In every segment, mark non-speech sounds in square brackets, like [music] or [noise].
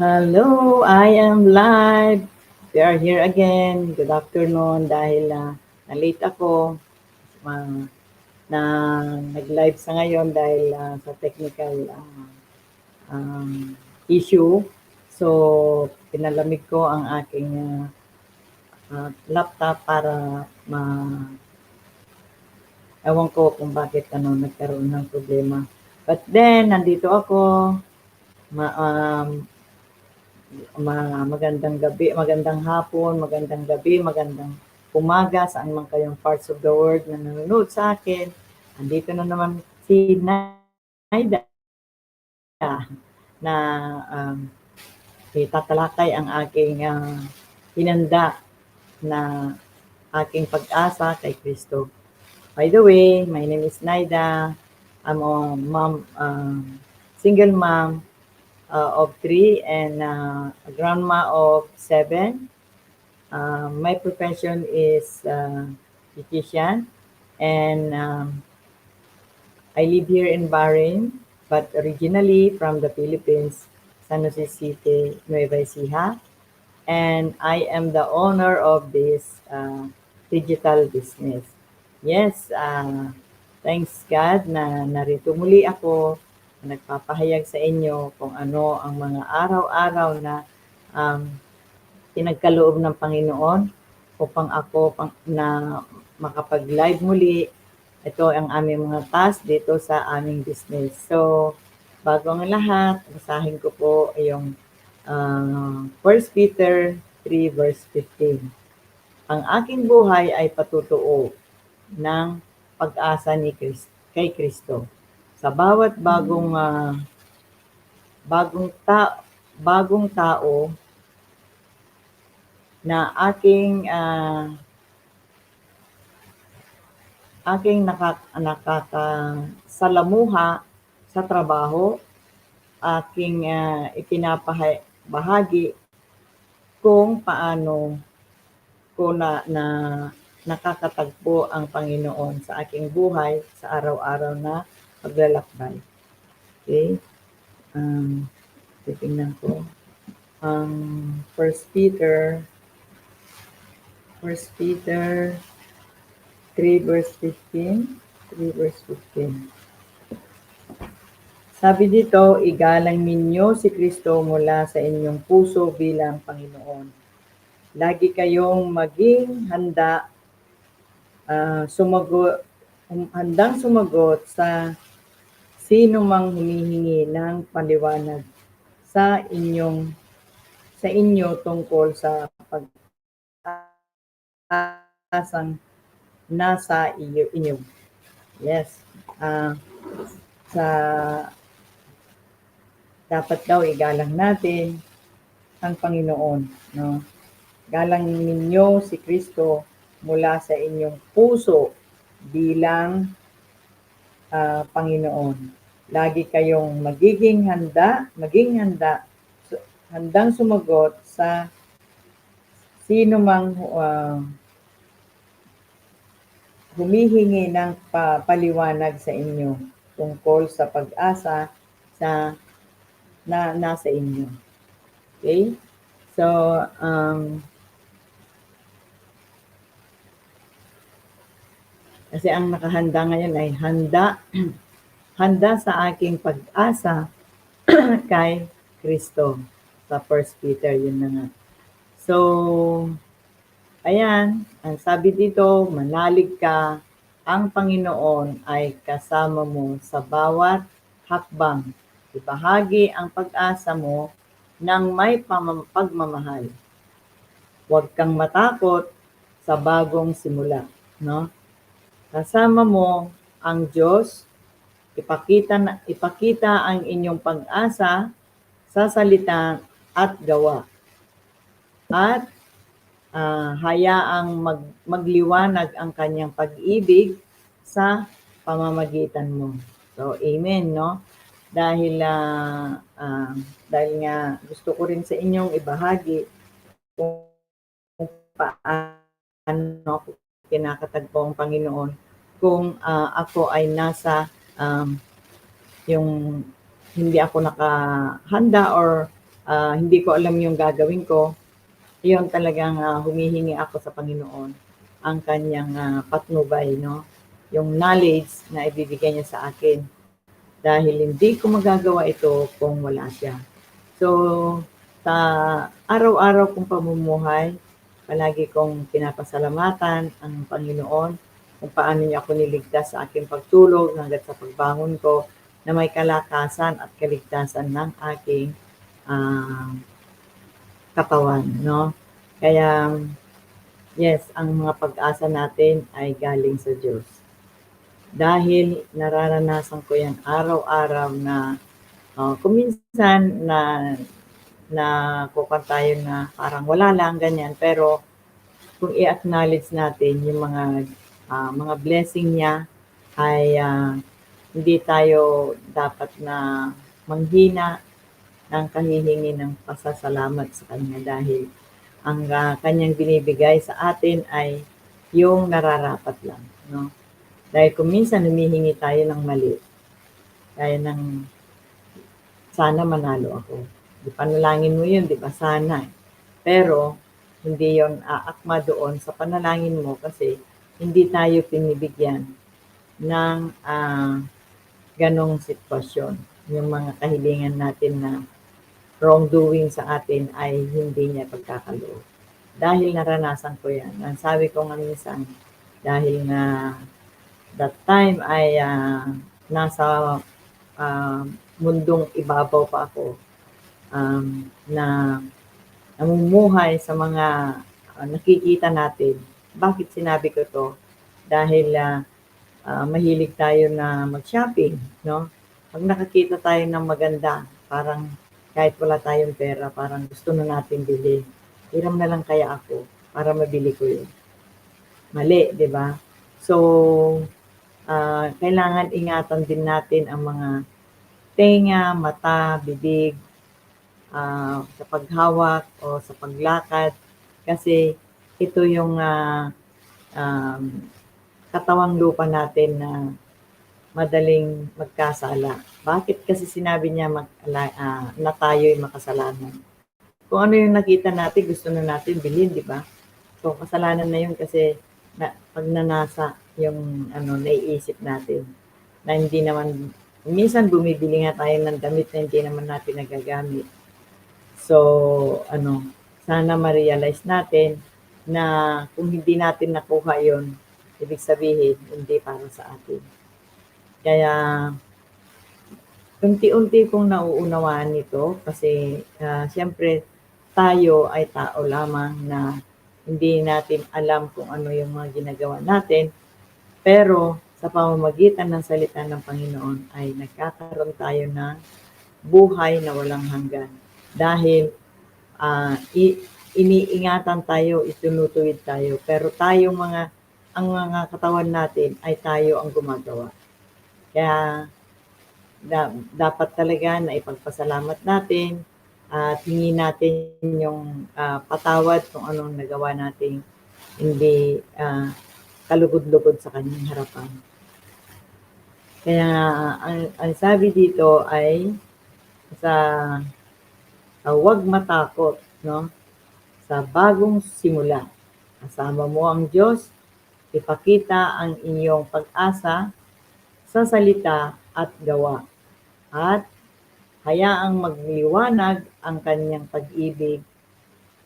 Hello, I am live. We are here again. Good afternoon dahil uh, na-late ako. Uh, na nag-live sa ngayon dahil uh, sa technical uh, um, issue. So, pinalamig ko ang aking uh, uh, laptop para ma ewan ko kung bakit ano nagkaroon ng problema. But then, nandito ako. Ma, um, ma, magandang gabi, magandang hapon, magandang gabi, magandang umaga, saan man kayong parts of the world na nanonood sa akin. Andito na naman si Naida na um, tatalakay ang aking uh, hinanda na aking pag-asa kay Kristo. By the way, my name is Naida. I'm a mom, um, single mom uh, of three and uh, grandma of seven. Uh, my profession is uh, physician and um, I live here in Bahrain, but originally from the Philippines, San Jose City, Nueva Ecija. And I am the owner of this uh, digital business. Yes, uh, thanks God na narito muli ako nagpapahayag sa inyo kung ano ang mga araw-araw na um, pinagkaloob ng Panginoon upang ako pang, na makapag-live muli. Ito ang aming mga task dito sa aming business. So, bago ang lahat, basahin ko po yung uh, 1 Peter 3 verse 15. Ang aking buhay ay patutuo ng pag-asa ni Christ, kay Kristo. Sa bawat bagong uh, bagong ta bagong tao na aking uh, aking nakak nakakasalamuha sa trabaho, aking uh, ipinapahagi kung paano ko na, na nakakatagpo ang Panginoon sa aking buhay sa araw-araw na paglalakbay. Okay? Um, titingnan ko. Ang um, First Peter First Peter 3 verse 15 3 verse 15 Sabi dito, igalang ninyo si Kristo mula sa inyong puso bilang Panginoon. Lagi kayong maging handa uh, sumagot, um, handang sumagot sa sino mang humihingi ng paliwanag sa inyong sa inyo tungkol sa pag asang nasa iyo inyo. Yes. Uh, sa dapat daw igalang natin ang Panginoon, no? Galang ninyo si Kristo mula sa inyong puso bilang uh, Panginoon. Lagi kayong magiging handa, maging handa, handang sumagot sa sino mang uh, humihingi ng pa, paliwanag sa inyo tungkol sa pag-asa sa na nasa inyo. Okay? So, um, Kasi ang nakahanda ngayon ay handa, [clears throat] handa sa aking pag-asa [clears throat] kay Kristo. Sa First Peter, yun na nga. So, ayan, ang sabi dito, manalig ka, ang Panginoon ay kasama mo sa bawat hakbang. Ibahagi ang pag-asa mo ng may pagmamahal. Huwag kang matakot sa bagong simula. No? Kasama mo ang Diyos, ipakita, na, ipakita ang inyong pag-asa sa salita at gawa. At uh, hayaang mag, magliwanag ang kanyang pag-ibig sa pamamagitan mo. So, amen, no? Dahil, uh, uh, dahil nga gusto ko rin sa inyong ibahagi kung paano ako kinakatagpo ang Panginoon kung uh, ako ay nasa um, yung hindi ako nakahanda or ah, hindi ko alam yung gagawin ko, yun talagang ah, humihingi ako sa Panginoon ang kanyang ah, patnubay, no? Yung knowledge na ibibigay niya sa akin. Dahil hindi ko magagawa ito kung wala siya. So, sa araw-araw kong pamumuhay, palagi kong pinapasalamatan ang Panginoon kung paano niya ako niligtas sa aking pagtulog hanggat sa pagbangon ko na may kalakasan at kaligtasan ng aking ah, katawan, no? Kaya, yes, ang mga pag-asa natin ay galing sa Diyos. Dahil nararanasan ko yan araw-araw na uh, kuminsan na na kukan tayo na parang wala lang ganyan pero kung i-acknowledge natin yung mga ah, mga blessing niya ay ah, hindi tayo dapat na manghina ng kahihingi ng pasasalamat sa kanya dahil ang ah, kanyang binibigay sa atin ay yung nararapat lang no? Dahil kung minsan humihingi tayo ng mali kaya ng sana manalo ako. Di panalangin mo yun di ba? Sana eh. pero hindi yon aakma doon sa panalangin mo kasi hindi tayo pinibigyan ng ah, ganong sitwasyon. Yung mga kahilingan natin na wrongdoing sa atin ay hindi niya pagkakaloob. Dahil naranasan ko yan. Ang sabi ko nga minsan, dahil nga that time ay ah, nasa ah, mundong ibabaw pa ako um, na namumuhay sa mga ah, nakikita natin. Bakit sinabi ko to? Dahil ah, ah, mahilig tayo na mag-shopping, no? Pag nakakita tayo ng maganda, parang kahit wala tayong pera, parang gusto na natin bilhin. Hiram na lang kaya ako para mabili ko yun. Mali, di ba? So, ah, kailangan ingatan din natin ang mga tenga, mata, bibig, ah, sa paghawak o sa paglakad kasi ito yung ah, um, katawang lupa natin na madaling magkasala. Bakit kasi sinabi niya mag, ah, na tayo'y makasalanan? Kung ano yung nakita natin, gusto na natin bilhin, di ba? So, kasalanan na yun kasi na, pag nanasa yung ano, naiisip natin na hindi naman, minsan bumibili nga tayo ng damit na hindi naman natin nagagamit. So, ano, sana ma-realize natin na kung hindi natin nakuha yon ibig sabihin, hindi para sa atin. Kaya, unti-unti kong nauunawaan nito kasi uh, siyempre tayo ay tao lamang na hindi natin alam kung ano yung mga ginagawa natin. Pero sa pamamagitan ng salita ng Panginoon ay nagkakaroon tayo ng buhay na walang hanggan. Dahil uh, i- iniingatan tayo, itunutuwid tayo. Pero tayong mga, ang mga katawan natin ay tayo ang gumagawa. Kaya da, dapat talaga na ipagpasalamat natin at hingi natin yung uh, patawad kung anong nagawa natin hindi uh, kalugod-lugod sa kanyang harapan. Kaya ang, ang sabi dito ay sa uh, huwag matakot, no? Sa bagong simula. Kasama mo ang Diyos, ipakita ang inyong pag-asa sa salita at gawa. At hayaang magliwanag ang kanyang pag-ibig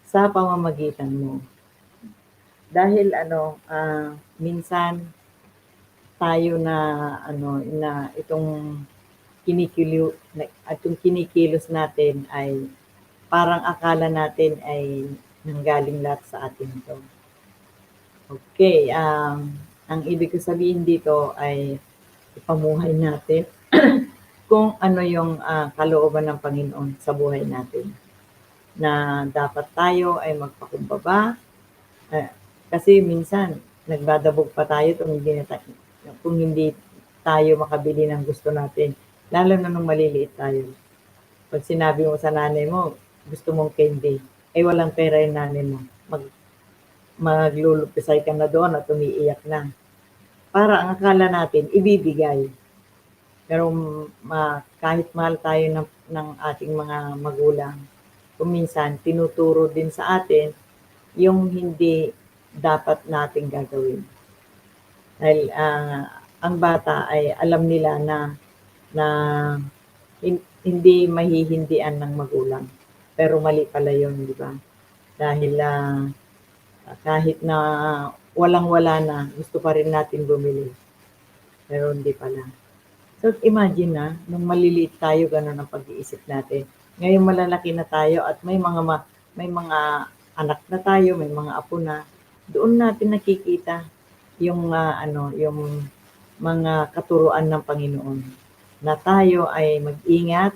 sa pamamagitan mo. Dahil ano, uh, minsan tayo na ano na itong kinikilo at yung kinikilos natin ay parang akala natin ay nanggaling lahat sa atin ito. Okay, um, ang ibig ko sabihin dito ay ipamuhay natin [clears throat] kung ano yung uh, kalooban ng Panginoon sa buhay natin. Na dapat tayo ay magpakumbaba. Uh, kasi minsan, nagbadabog pa tayo kung hindi, na tayo, kung hindi tayo makabili ng gusto natin. Lalo na nung maliliit tayo. Pag sinabi mo sa nanay mo, gusto mong candy, ay walang pera yung nanay mo. Mag, maglulupisay ka na doon at umiiyak na. Para ang akala natin, ibibigay. Pero ma, kahit mahal tayo ng, ng ating mga magulang, kung minsan tinuturo din sa atin yung hindi dapat nating gagawin. Dahil ah, ang bata ay alam nila na na hin- hindi mahihindian ng magulang. Pero mali pala yun, di ba? Dahil ah, kahit na walang-wala na, gusto pa rin natin bumili. Pero hindi pala. So imagine na, nung maliliit tayo, gano'n ang pag-iisip natin. Ngayon malalaki na tayo at may mga ma- may mga anak na tayo, may mga apo na. Doon natin nakikita yung ah, ano, yung mga katuruan ng Panginoon na tayo ay mag-ingat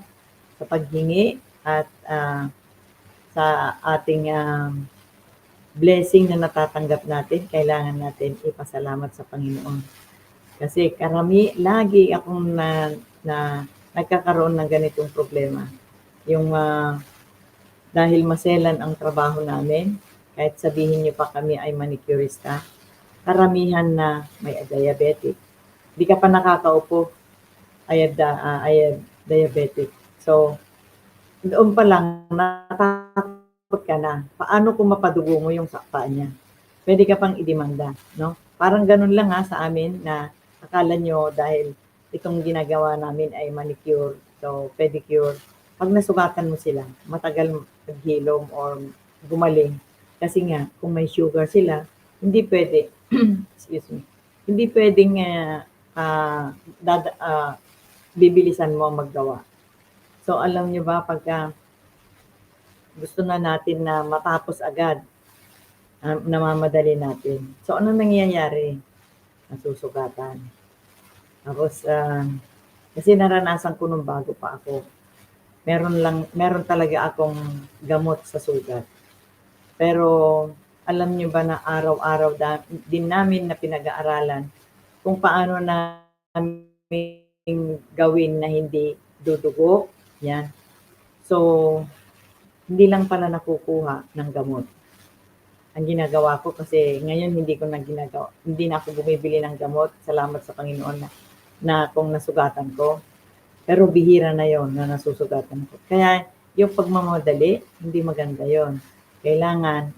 sa paghingi at ah, sa ating ah, blessing na natatanggap natin, kailangan natin ipasalamat sa Panginoon. Kasi karami, lagi akong na, na nagkakaroon ng ganitong problema. Yung ah, dahil maselan ang trabaho namin, kahit sabihin niyo pa kami ay manicurista, karamihan na may diabetic. Di ka pa nakakaupo, ay, da, ay diabetic. So, doon pa lang, natakot ka na. Paano kung mapadugo mo yung sakta niya? Pwede ka pang idemanda, no? Parang ganun lang ha sa amin na akala nyo dahil itong ginagawa namin ay manicure, so pedicure. Pag nasugatan mo sila, matagal maghilom or gumaling. Kasi nga, kung may sugar sila, hindi pwede, [clears throat] excuse me, hindi pwedeng uh, uh, dada, uh, bibilisan mo maggawa. So alam nyo ba, pagka gusto na natin na matapos agad, uh, namamadali natin. So ano nangyayari? Nasusugatan. Tapos, uh, kasi naranasan ko nung bago pa ako. Meron lang, meron talaga akong gamot sa sugat. Pero alam niyo ba na araw-araw da, din namin na pinag-aaralan kung paano namin gawin na hindi dudugo. Yan. So, hindi lang pala nakukuha ng gamot. Ang ginagawa ko kasi ngayon hindi ko na ginagawa, hindi na ako bumibili ng gamot. Salamat sa Panginoon na, na kung nasugatan ko. Pero bihira na yon na nasusugatan ko. Kaya yung pagmamadali, hindi maganda yon. Kailangan,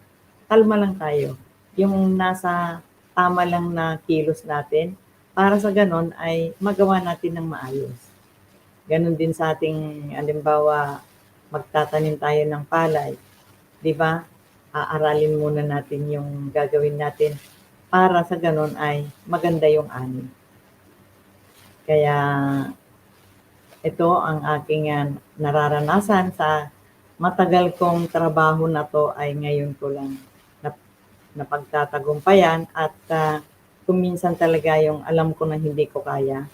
kalma lang tayo. Yung nasa tama lang na kilos natin, para sa ganon ay magawa natin ng maayos. Ganon din sa ating, alimbawa, magtatanim tayo ng palay. Di ba? Aaralin muna natin yung gagawin natin para sa ganon ay maganda yung ani. Kaya ito ang aking uh, nararanasan sa matagal kong trabaho na to ay ngayon ko lang nap, napagtatagumpayan at uh, kung minsan talaga yung alam ko na hindi ko kaya,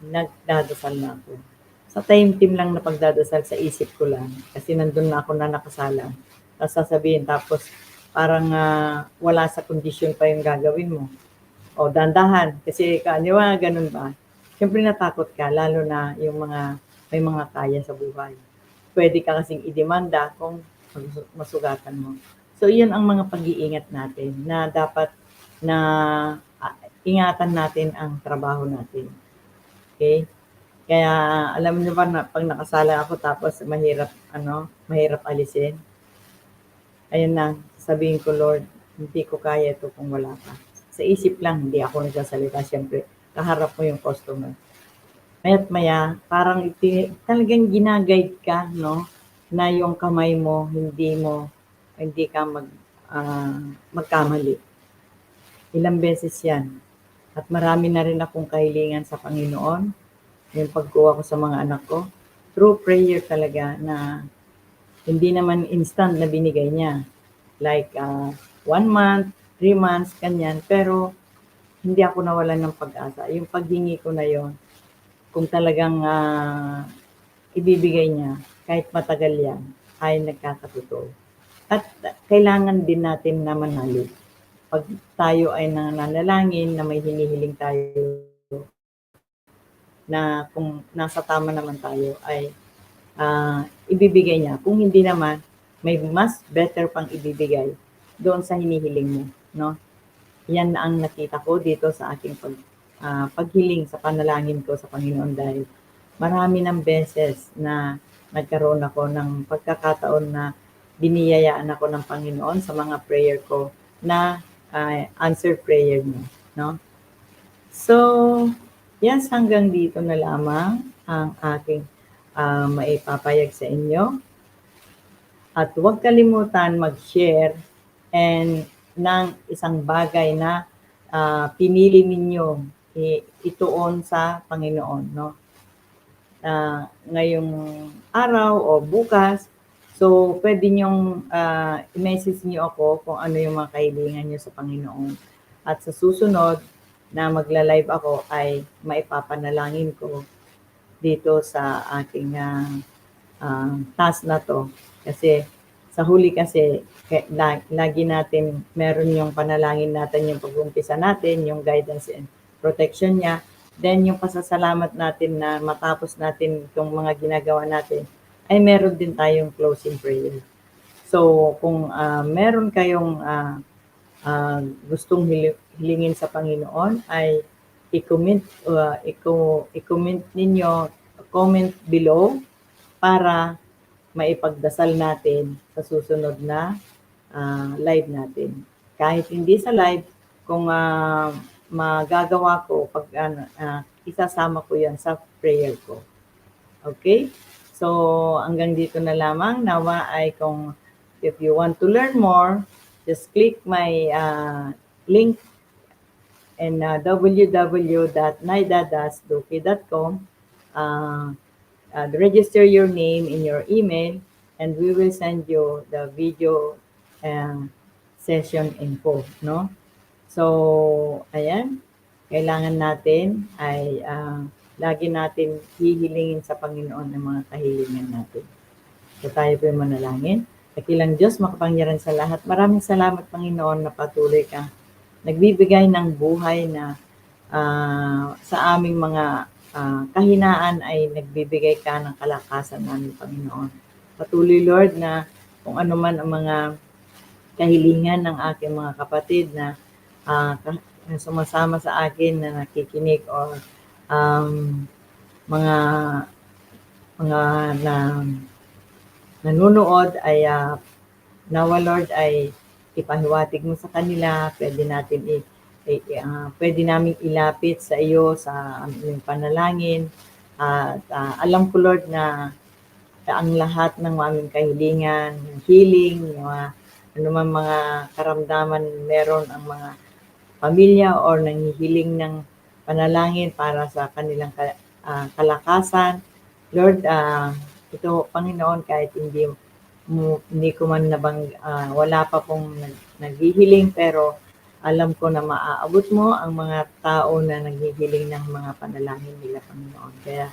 nagdadasal na ako. Sa time team lang na pagdadasal sa isip ko lang kasi nandun na ako na nakasala. Tapos sasabihin tapos parang uh, wala sa kondisyon pa yung gagawin mo. O dandahan kasi kanya ganun ba? Siyempre natakot ka lalo na yung mga may mga kaya sa buhay. Pwede ka kasing idemanda kung masugatan mo. So, iyan ang mga pag-iingat natin na dapat na uh, ingatan natin ang trabaho natin. Okay? Kaya alam niyo ba na pag nakasala ako tapos mahirap ano, mahirap alisin. Ayun na, sabihin ko Lord, hindi ko kaya ito kung wala ka. Sa isip lang, hindi ako nagsasalita. Siyempre, kaharap mo yung customer. Maya't maya, parang iti, talagang ginaguide ka, no? Na yung kamay mo, hindi mo, hindi ka mag, uh, magkamali. Ilang beses yan. At marami na rin akong kahilingan sa Panginoon. Yung pagkuha ko sa mga anak ko. Through prayer talaga na hindi naman instant na binigay niya. Like uh, one month, three months, kanyan. Pero hindi ako nawalan ng pag-asa. Yung paghingi ko na yon kung talagang uh, ibibigay niya, kahit matagal yan, ay nagkakatotoo. At kailangan din natin na manalig pag tayo ay nananalangin na may hinihiling tayo na kung nasa tama naman tayo ay uh, ibibigay niya. Kung hindi naman, may mas better pang ibibigay doon sa hinihiling mo. No? Yan ang nakita ko dito sa aking pag, uh, paghiling sa panalangin ko sa Panginoon dahil marami ng beses na nagkaroon ako ng pagkakataon na biniyayaan ako ng Panginoon sa mga prayer ko na ah, answer prayer niya. No? So, yes, hanggang dito na lamang ang aking ah, maipapayag sa inyo. At huwag kalimutan mag-share and ng isang bagay na ah, pinili ninyo ituon sa Panginoon. No? Ah, ngayong araw o bukas, so pwede nyong ah, i-message niyo ako kung ano yung mga kahilingan niyo sa Panginoon. At sa susunod na magla-live ako ay maipapanalangin ko dito sa aking ah, ah, task na to. Kasi sa huli kasi lagi natin meron yung panalangin natin yung pag-umpisa natin, yung guidance and protection niya. Then yung pasasalamat natin na matapos natin itong mga ginagawa natin, ay meron din tayong closing prayer. So kung ah, meron kayong ah, ah, gustong hili- hilingin sa Panginoon ay i-comment uh, i-co- i-comment ninyo comment below para maipagdasal natin sa susunod na ah, live natin. Kahit hindi sa live, kung ah, magagawa ko, pag ah, isasama ko yan sa prayer ko. Okay? So, hanggang dito na lamang. Nawa ay kung if you want to learn more, just click my ah, link and uh, www.naida-duki.com. Uh, uh, register your name in your email and we will send you the video uh, session info, no? So, ayan, kailangan natin ay uh, lagi natin hihilingin sa Panginoon ang mga kahilingan natin. So, tayo po yung manalangin. Dakilang Diyos, makapangyarihan sa lahat. Maraming salamat, Panginoon, na patuloy ka nagbibigay ng buhay na ah, sa aming mga ah, kahinaan ay nagbibigay ka ng kalakasan namin, Panginoon. Patuloy, Lord, na kung ano man ang mga kahilingan ng aking mga kapatid na na sumasama sa akin na nakikinig or um, mga mga na nanonood ay ah, nawa Lord ay ipahiwatig mo sa kanila, pwede natin i, i- ah, pwede namin ilapit sa iyo sa aming panalangin. At ah, alam ko Lord na ang lahat ng aming kahilingan, healing, yung mga anuman mga karamdaman meron ang mga pamilya or nanghihiling ng panalangin para sa kanilang ka- ah, kalakasan. Lord, ah, ito Panginoon kahit hindi hindi ko man nabang ah, wala pa pong nag, naghihiling pero alam ko na maaabot mo ang mga tao na naghihiling ng mga panalangin nila Panginoon. Kaya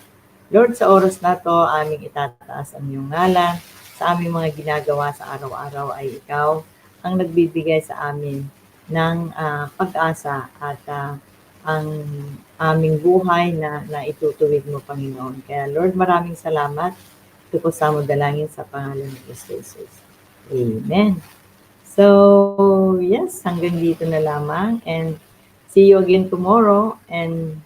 Lord, sa oras na to, aming itataas ang iyong ngalan. Sa aming mga ginagawa sa araw-araw ay ikaw ang nagbibigay sa amin ng ah, pag-asa at ah, ang aming buhay na, na itutuwid mo, Panginoon. Kaya Lord, maraming salamat. Ito sa mo dalangin sa pangalan ng Kristo Jesus. Amen. So, yes, hanggang dito na lamang. And see you again tomorrow. And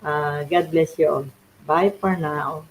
uh, God bless you all. Bye for now.